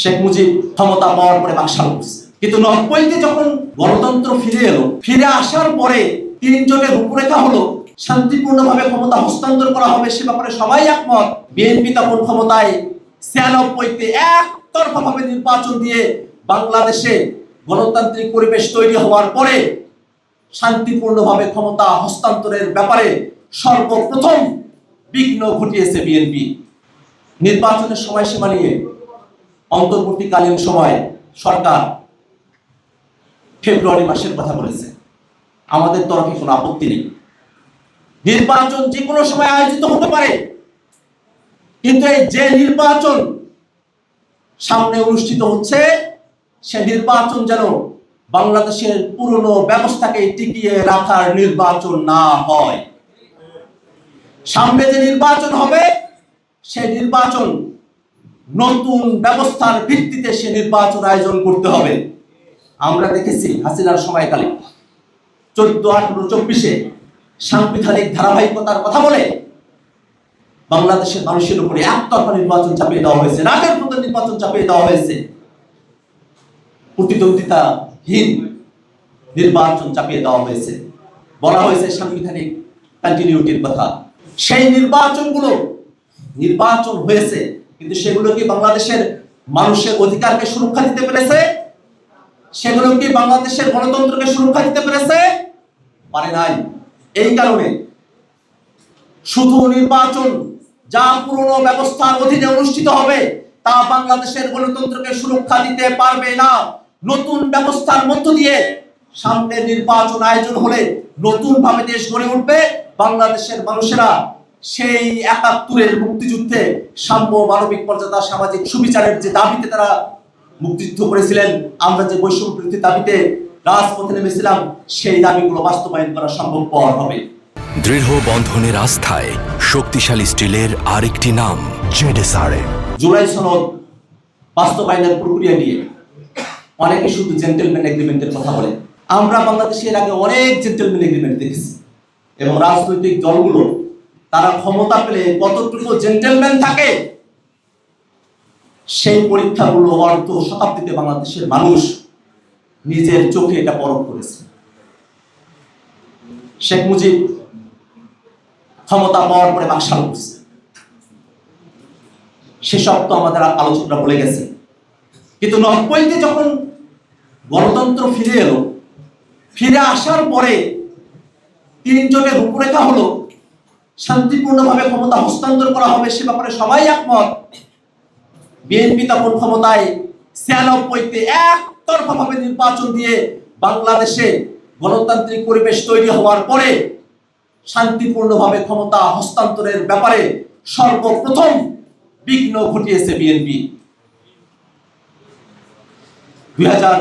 শেখ মুজিব ক্ষমতা পাওয়ার পরে বাকশাল করছে কিন্তু নব্বইতে যখন গণতন্ত্র ফিরে এলো, ফিরে আসার পরে তিনজনের রূপরেখা হলো শান্তিপূর্ণভাবে ক্ষমতা হস্তান্তর করা হবে, সে ব্যাপারে সবাই একমত। বিএনপি তখন ক্ষমতায় ছিয়ানব্বইতে একতরফাভাবে নির্বাচন দিয়ে বাংলাদেশে গণতান্ত্রিক পরিবেশ তৈরি হওয়ার পরে শান্তিপূর্ণভাবে ক্ষমতা হস্তান্তরের ব্যাপারে সর্বপ্রথম বিঘ্ন ঘটিয়েছে বিএনপি। নির্বাচনের সময়সীমা নিয়ে অন্তর্বর্তীকালীন সময় সরকার ফেব্রুয়ারি মাসের কথা বলেছে। আমাদের তরফে কোনো আপত্তি নেই। নির্বাচন যে কোনো সময় আয়োজিত হতে পারে, কিন্তু এই যে নির্বাচন সামনে অনুষ্ঠিত হচ্ছে, সে নির্বাচন যেন বাংলাদেশের পুরনো ব্যবস্থাকে টিকিয়ে রাখার নির্বাচন না হয়। সামনে যে নির্বাচন হবে সেই নির্বাচন নতুন ব্যবস্থার ভিত্তিতে সে নির্বাচন আয়োজন করতে হবে। আমরা দেখেছি হাসিনার সময়কালে চোদ্দ, আঠারো, চব্বিশে সাংবিধানিক ধারাবাহিকতার কথা বলে বাংলাদেশের মানুষের উপরে একতরফা নির্বাচন চাপিয়ে দেওয়া হয়েছে রাগের মতো নির্বাচন চাপিয়ে দেওয়া হয়েছে। প্রতিদ্বন্দ্বিতাহীন নির্বাচন চাপিয়ে দেওয়া হয়েছে। বলা হয়েছে সাংবিধানিক কন্টিনিউটির কথা। সেই নির্বাচনগুলো নির্বাচন হয়েছে কিন্তু সেগুলো কি বাংলাদেশের মানুষের অধিকারকে সুরক্ষা দিতে পেরেছে? সেগুলো কি বাংলাদেশের গণতন্ত্রকে সুরক্ষা দিতে পেরেছে? পারে নাই। এই কারণে শুধু নির্বাচন যা পুরনো ব্যবস্থার অধীনে অনুষ্ঠিত হবে, তা বাংলাদেশের গণতন্ত্রকে সুরক্ষা দিতে পারবে না। নতুন ব্যবস্থার মধ্য দিয়ে সামনে নির্বাচন আয়োজন হলে নতুন ভাবে দেশ গড়ে উঠবে। বাংলাদেশের মানুষেরা সেই একাত্তরের মুক্তিযুদ্ধে সাম্য মানবিক মর্যাদা সামাজিক সুবিচারের যে দাবিতে তারা মুক্তিযুদ্ধ করেছিলেন আমরা যে বৈষম্য বিরোধী দাবিতে রাজপথে নেমেছিলাম সেই দাবিগুলো বাস্তবায়ন করা সম্ভবপর হবে। দৃঢ় বন্ধনের আস্থায় শক্তিশালী স্টিলের আরেকটি নাম জেডেসআরএম। জুলাই সনদ বাস্তবায়নের প্রক্রিয়া নিয়ে অনেকে শুধু জেন্টেলম্যান এগ্রিমেন্টের কথা বলে। আমরা বাংলাদেশে এর আগে অনেক জেন্টেলম্যান এগ্রিমেন্ট দেখেছি এবং রাজনৈতিক দলগুলো তারা ক্ষমতা পেলে কতটুকু জেন্টেলম্যান থাকে, সেই পরীক্ষাগুলো অর্ধ শতাব্দীতে বাংলাদেশের মানুষ নিজের চোখে এটা পরখ করেছে। শেখ মুজিব ক্ষমতা পাওয়ার পরে বাকশাল করছে সেসব তো আমাদের আলোচকরা বলে গেছে। কিন্তু নব্বইতে যখন গণতন্ত্র ফিরে এলো, ফিরে আসার পরে তিনজনের রূপরেখা হলো শান্তিপূর্ণভাবে ক্ষমতা হস্তান্তর করা হবে, সে ব্যাপারে সবাই একমত। বিএনপি তখন ক্ষমতায় ছিয়ানব্বইতে একতরফাভাবে নির্বাচন দিয়ে বাংলাদেশে গণতান্ত্রিক পরিবেশ তৈরি হওয়ার পরে শান্তিপূর্ণভাবে ক্ষমতা হস্তান্তরের ব্যাপারে সর্বপ্রথম বিঘ্ন ঘটিয়েছে বিএনপি। দুই হাজার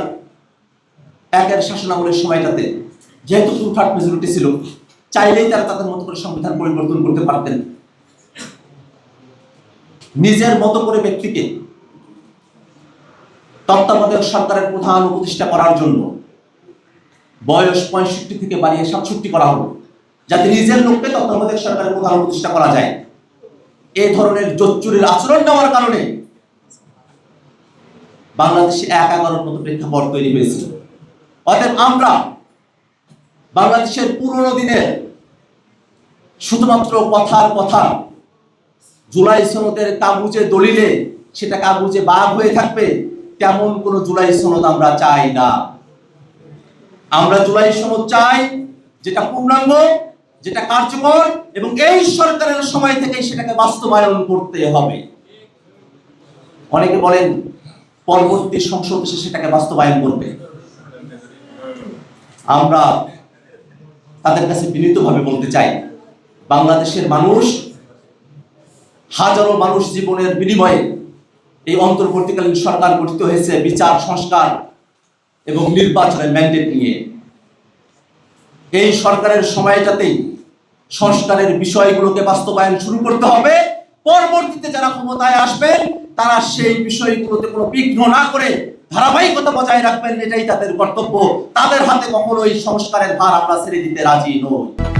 একের শাসনামলের সময়টাতে যেহেতু টু থার্ড মেজরিটি ছিল চাইলেই তারা তাদের মতো করে সংবিধান পরিবর্তন করতে পারতেন। নিজের মতো করে ব্যক্তিকে তত্ত্বাবধায়ক সরকারের প্রধান উপদেষ্টা করার জন্য বয়স পঁয়ষট্টি থেকে বাড়িয়ে সাতষট্টি করা হলো, যাতে নিজের লোককে তত্ত্বাবধায়ক সরকারের প্রধান উপদেষ্টা করা যায়। এ ধরনের জোচ্চুরির আচরণ নেওয়ার কারণে বাংলাদেশে এক এগারোর মতো প্রেক্ষাপট তৈরি হয়েছিল। অতএব আমরা বাংলাদেশের পুরনো দিনের শুধুমাত্র কথার কথা জুলাই সনদের কাগজে দলিলে সেটা কাগজে বাঘ হয়ে থাকবে, তেমন কোনো জুলাই সনদ আমরা চাই না। আমরা জুলাই সনদ চাই যেটা পূর্ণাঙ্গ, যেটা কার্যকর এবং এই সরকারের সময় থেকে সেটাকে বাস্তবায়ন করতে হবে। অনেকে বলেন পরবর্তী সংসদ সেটাকে বাস্তবায়ন করবে। আমরা তাদের কাছে বিনীতভাবে বলতে চাই, বাংলাদেশের মানুষ, হাজারো মানুষ জীবনের বিনিময়ে এই অন্তর্বর্তীকালীন সরকার গঠিত হয়েছে বিচার, সংস্কার এবং নির্বাচনের ম্যান্ডেট নিয়ে। এই সরকারের সময়টাতেই সংস্কারের বিষয়গুলোকে বাস্তবায়ন শুরু করতে হবে। পরবর্তীতে যারা ক্ষমতায় আসবেন, তারা সেই বিষয়গুলোতে কোনো বিঘ্ন না করে ধারাবাহিকতা বজায় রাখবেন, এটাই তাদের কর্তব্য। তাদের হাতে কখনো এই সংস্কারের ভার আমরা ছেড়ে দিতে রাজি নই।